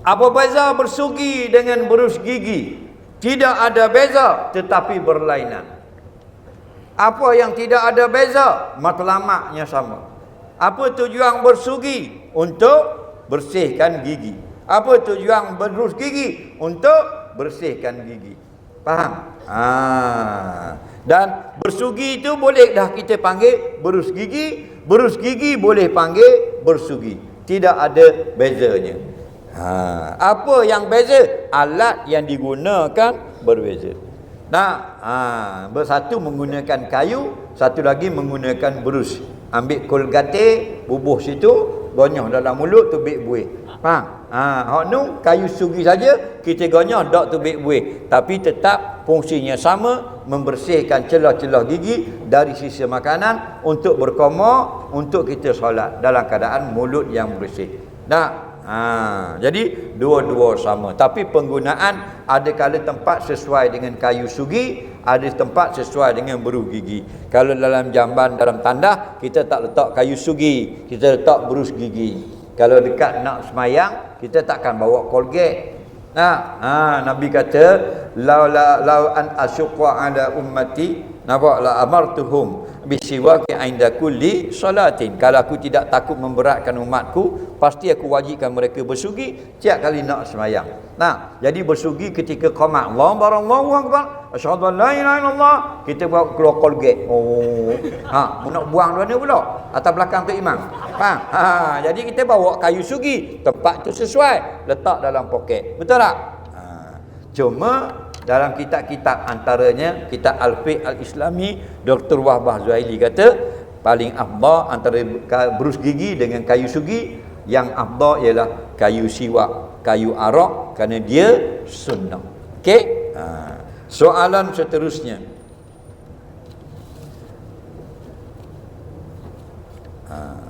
Apa beza bersugi dengan berus gigi? Tidak ada beza tetapi berlainan. Apa yang tidak ada beza? Matlamaknya sama. Apa tujuan bersugi? Untuk bersihkan gigi. Apa tujuan berus gigi? Untuk bersihkan gigi. Faham? Ah. Dan bersugi itu boleh dah kita panggil berus gigi, berus gigi boleh panggil bersugi. Tidak ada bezanya. Ha, apa yang beza? Alat yang digunakan berbeza. Nah, ha, bersatu menggunakan kayu, satu lagi menggunakan berus. Ambil kolgate, bubuh situ, gonyah dalam mulut tu bik buih. Faham? Ha, hak nu kayu sugi saja kita gonyah dak tu bik buih, tapi tetap fungsinya sama membersihkan celah-celah gigi dari sisa makanan untuk berkoma untuk kita solat dalam keadaan mulut yang bersih. Nah, Ha, jadi dua-dua sama. Tapi penggunaan ada kala tempat sesuai dengan kayu sugi, ada tempat sesuai dengan beru gigi. Kalau dalam jamban dalam tandah kita tak letak kayu sugi, kita letak berus gigi. Kalau dekat nak semayang, kita takkan bawa kolgate. Nah, ha, Nabi kata, "Lau la an asyqa ala ummati, nampak la amartuhum bisiwaki inda kulli salatin." Kalau aku tidak takut memberatkan umatku, pasti aku wajibkan mereka bersugi setiap kali nak semayang. Nah, jadi bersugi ketika qamat Allah barallahu akbar, asyhadu an la ilaha illallah, kita bawa keluar kolgate. Oh. Ha, nak buang mana pula? Atas belakang tu imam. Faham? Ha, jadi kita bawa kayu sugi, tempat tu sesuai, letak dalam poket. Betul tak? Ha, cuma dalam kitab-kitab antaranya kitab Al-Fiqh Al-Islami Dr. Wahbah Zuhaili kata paling afdal antara berus gigi dengan kayu sugi yang afdal ialah kayu siwak kayu arak kerana dia sunnah Okey? ha. soalan seterusnya ha.